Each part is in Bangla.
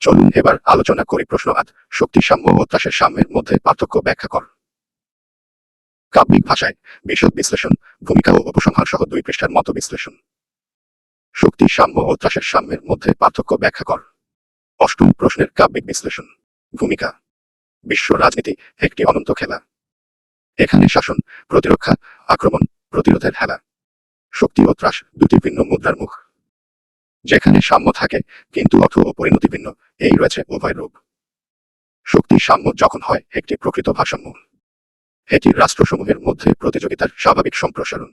চলুন এবার আলোচনা করি প্রশ্ন আট শক্তি, সাম্য ও ত্রাসের সাম্যের মধ্যে পার্থক্য ব্যাখ্যা কর। কাব্যিক ভাষায় বিশদ বিশ্লেষণ, ভূমিকা ও উপসংহার সহ দুই পৃষ্ঠার মতো বিশ্লেষণ। শক্তি, সাম্য ও ত্রাসের সাম্যের মধ্যে পার্থক্য ব্যাখ্যা কর। অষ্টম প্রশ্নের কাব্যিক বিশ্লেষণ, ভূমিকা। বিশ্ব রাজনীতি একটি অনন্ত খেলা। এখানে শাসন, প্রতিরক্ষা, আক্রমণ, প্রতিরোধের খেলা শক্তি ও ত্রাস দুটি ভিন্ন মুদ্রার মুখ। যেখানে সাম্য থাকে, কিন্তু অর্থ ও পরিণতি ভিন্ন, এই রয়েছে উভয় রূপ। শক্তি সাম্য যখন হয়, একটি প্রকৃত ভারসাম্য। এটি রাষ্ট্রসমূহের মধ্যে প্রতিযোগিতার স্বাভাবিক সম্প্রসারণ।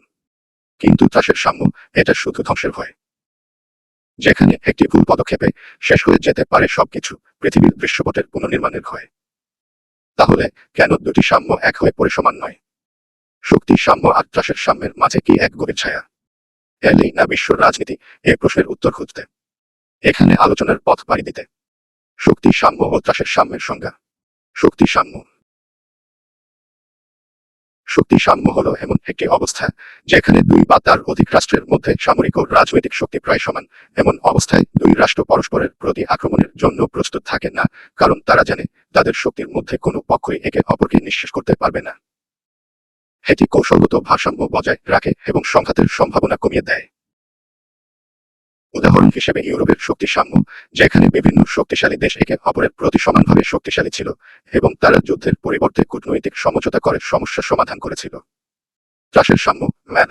কিন্তু ত্রাসের সাম্য, এটা শুধু ধ্বংসের ভয়। যেখানে একটি ভুল পদক্ষেপে শেষ হয়ে যেতে পারে সবকিছু, পৃথিবীর দৃশ্যপটের পুনর্নির্মাণের ভয়। তাহলে কেন দুটি সাম্য এক হয়ে পড়ে সমান নয়? শক্তি সাম্য আর ত্রাসের সাম্যের মাঝে কি এক গভীর ছায়া? এলেই না বিশ্ব রাজনীতি, এ প্রশ্নের উত্তর খুঁজতে। এখানে আলোচনার পথ পাড়ি দিতে। শক্তি সাম্য ও ত্রাসের সাম্যের সংজ্ঞা। শক্তি সাম্য। শক্তি সাম্য হলো এমন একটি অবস্থা যেখানে দুই বা তার অধিক রাষ্ট্রের মধ্যে সামরিক ও রাজনৈতিক শক্তি প্রায় সমান। এমন অবস্থায় দুই রাষ্ট্র পরস্পরের প্রতি আক্রমণের জন্য প্রস্তুত থাকে না, কারণ তারা জানে তাদের শক্তির মধ্যে কোনো পক্ষই একে অপরকে নিঃশেষ করতে পারবে না। এটি কৌশলগত ভারসাম্য বজায় রাখে এবং সংঘাতের সম্ভাবনা কমিয়ে দেয়। উদাহরণ হিসেবে ইউরোপের শক্তি সাম্য, যেখানে বিভিন্ন শক্তিশালী দেশ একে অপরের প্রতি সমানভাবে শক্তিশালী ছিল এবং তারা যুদ্ধের পরিবর্তে কূটনৈতিক সমঝোতা করে সমস্যা সমাধান করেছিল। ত্রাসের সাম্য, ম্যান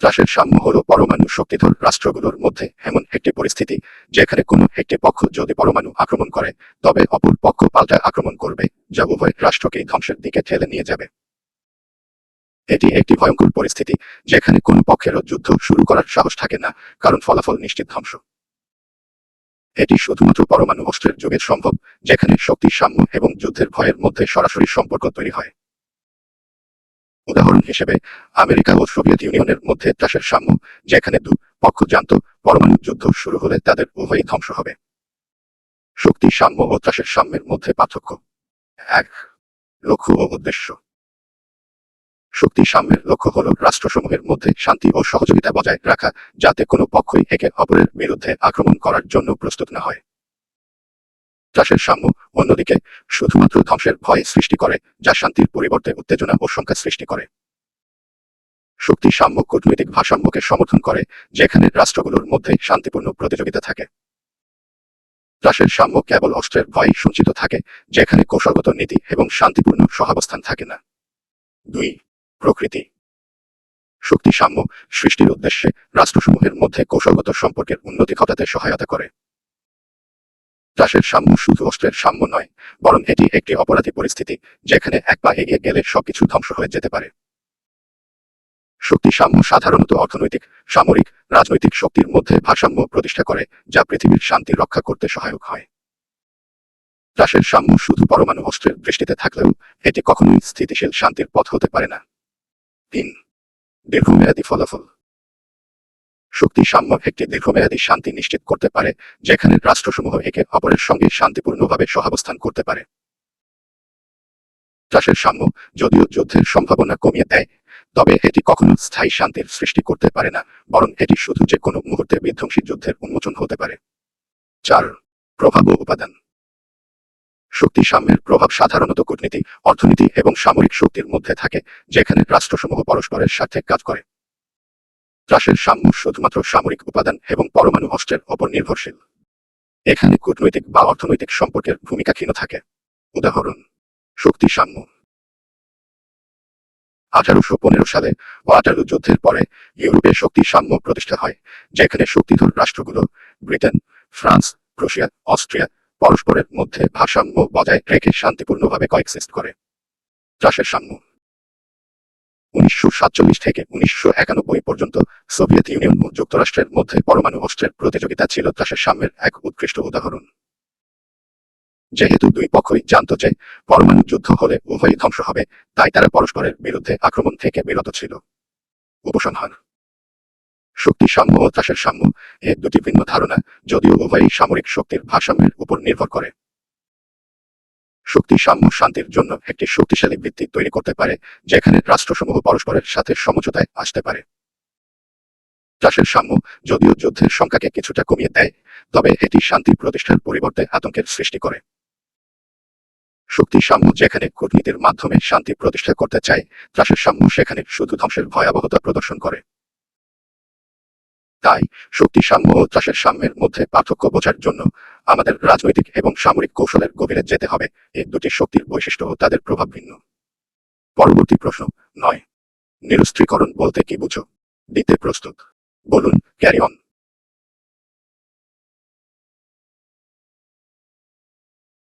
ত্রাসের হল পরমাণু শক্তিধর রাষ্ট্রগুলোর মধ্যে এমন একটি পরিস্থিতি যেখানে কোনো একটি পক্ষ যদি পরমাণু আক্রমণ করে, তবে অপর পক্ষ পাল্টা আক্রমণ করবে, যা উভয় রাষ্ট্রকেই ধ্বংসের দিকে ঠেলে নিয়ে যাবে। এটি একটি ভয়ঙ্কর পরিস্থিতি যেখানে কোনো পক্ষেরও যুদ্ধ শুরু করার সাহস থাকে না, কারণ ফলাফল নিশ্চিত ধ্বংস। এটি শুধুমাত্র পরমাণু অস্ত্রের যুগে সম্ভব, যেখানে শক্তি সাম্য এবং যুদ্ধের ভয়ের মধ্যে সরাসরি সম্পর্ক তৈরি হয়। উদাহরণ হিসেবে, আমেরিকা ও সোভিয়েত ইউনিয়নের মধ্যে ত্রাসের সাম্য, যেখানে দু পক্ষ জানত পরমাণু যুদ্ধ শুরু হলে তাদের উভয়ই ধ্বংস হবে। শক্তি, সাম্য ও ত্রাসের সাম্যের মধ্যে পার্থক্য। এক, লক্ষ্য ও উদ্দেশ্য। শক্তি, সাম্যের লক্ষ্য হল রাষ্ট্রসমূহের মধ্যে শান্তি ও সহযোগিতা বজায় রাখা, যাতে কোনো পক্ষই একে অপরের বিরুদ্ধে আক্রমণ করার জন্য প্রস্তুত না হয়। ত্রাসের সাম্য, অন্যদিকে শুধুমাত্র ধ্বংসের ভয় সৃষ্টি করে, যা শান্তির পরিবর্তে উত্তেজনা ও সংখ্যা সৃষ্টি করে। শক্তি সাম্য, কূটনৈতিক ভারসাম্যকে সমর্থন করে, যেখানে রাষ্ট্রগুলোর মধ্যে শান্তিপূর্ণ প্রতিযোগিতা থাকে। ত্রাসের সাম্য কেবল অস্ত্রের ভয় সঞ্চিত থাকে, যেখানে কৌশলগত নীতি এবং শান্তিপূর্ণ সহাবস্থান থাকে না। দুই, প্রকৃতি। শক্তি সাম্য সৃষ্টির উদ্দেশ্যে রাষ্ট্রসমূহের মধ্যে কৌশলগত সম্পর্কের উন্নতি ঘটাতে সহায়তা করে। ত্রাসের সাম্য শুধু অস্ত্রের সাম্য নয়, বরং এটি একটি অপরাধী পরিস্থিতি যেখানে এক পা এগিয়ে গেলে সবকিছু ধ্বংস হয়ে যেতে পারে। শক্তি সাম্য সাধারণত অর্থনৈতিক, সামরিক, রাজনৈতিক শক্তির মধ্যে ভারসাম্য প্রতিষ্ঠা করে, যা পৃথিবীর শান্তি রক্ষা করতে সহায়ক হয়। ত্রাসের সাম্য শুধু পরমাণু অস্ত্রের দৃষ্টিতে থাকলেও এটি কখনোই স্থিতিশীল শান্তির পথ হতে পারে না। তিন, দীর্ঘমেয়াদী ফলাফল। শক্তি সাম্য একটি দীর্ঘমেয়াদী শান্তি নিশ্চিত করতে পারে, যেখানে রাষ্ট্রসমূহ একে অপরের সঙ্গে শান্তিপূর্ণভাবে সহাবস্থান করতে পারে। চাষের সাম্য যদিও যুদ্ধের সম্ভাবনা কমিয়ে দেয়, তবে এটি কখনো স্থায়ী শান্তির সৃষ্টি করতে পারে না, বরং এটি শুধু যে কোনো মুহূর্তে বিধ্বংসী যুদ্ধের উন্মোচন হতে পারে। চার, প্রভাব ও উপাদান। শক্তি সাম্যের প্রভাব সাধারণত কূটনীতি, অর্থনীতি এবং সামরিক শক্তির মধ্যে থাকে, যেখানে রাষ্ট্রসমূহ পরস্পরের সাথে কাজ করে। ত্রাসের সাম্য শুধুমাত্র সামরিক উপাদান এবং পরমাণু অস্ত্রের ওপর নির্ভরশীল। এখানে কূটনৈতিক বা অর্থনৈতিক সম্পর্কের ভূমিকা ক্ষীণ থাকে। উদাহরণ, শক্তি সাম্য। আঠারোশো পনেরো সালে ওয়াটারলু যুদ্ধের পরে ইউরোপে শক্তি সাম্য প্রতিষ্ঠা হয়, যেখানে শক্তিধর রাষ্ট্রগুলো ব্রিটেন, ফ্রান্স, প্রুশিয়া, অস্ট্রিয়া পরস্পরের মধ্যে ভারসাম্য বজায় রেখে শান্তিপূর্ণভাবে কয়েক্সিস্ট করে। ত্রাসের সাম্য। উনিশশো সাতচল্লিশ থেকে উনিশশো একানব্বই পর্যন্ত সোভিয়েত ইউনিয়ন ও যুক্তরাষ্ট্রের মধ্যে পরমাণু অস্ত্রের প্রতিযোগিতা ছিল ত্রাসের সাম্যের এক উৎকৃষ্ট উদাহরণ। যেহেতু দুই পক্ষই জানত যে পরমাণু যুদ্ধ হলে উভয়ই ধ্বংস হবে, তাই তারা পরস্পরের বিরুদ্ধে আক্রমণ থেকে বিরত ছিল। উপসংহার। শক্তি সাম্য ও ত্রাসের সাম্য এ দুটি ভিন্ন ধারণা, যদিও উভয়ই সামরিক শক্তির ভারসাম্যের উপর নির্ভর করে। শক্তি সাম্য শান্তির জন্য একটি শক্তিশালী ভিত্তি তৈরি করতে পারে, যেখানে রাষ্ট্রসমূহ পরস্পরের সাথে সমঝোতায় আসতে পারে। ত্রাসের সাম্য যদিও যুদ্ধের সংখ্যাকে কিছুটা কমিয়ে দেয়, তবে এটি শান্তি প্রতিষ্ঠার পরিবর্তে আতঙ্কের সৃষ্টি করে। শক্তি সাম্য যেখানে কূটনীতির মাধ্যমে শান্তি প্রতিষ্ঠা করতে চায় ত্রাসের সাম্য সেখানে শুধু ধ্বংসের ভয়াবহতা প্রদর্শন করে। তাই শক্তি, সাম্য ও ত্রাসের সাম্যের মধ্যে পার্থক্য বোঝার জন্য আমাদের রাজনৈতিক এবং সামরিক কৌশলের গভীরে যেতে হবে। এই দুটি শক্তির বৈশিষ্ট্য ও তাদের প্রভাব ভিন্ন। পরবর্তী প্রশ্ন নয়। নিরস্ত্রীকরণ বলতে কি বুঝো? দিতে প্রস্তুত। বলুন, ক্যারি অন।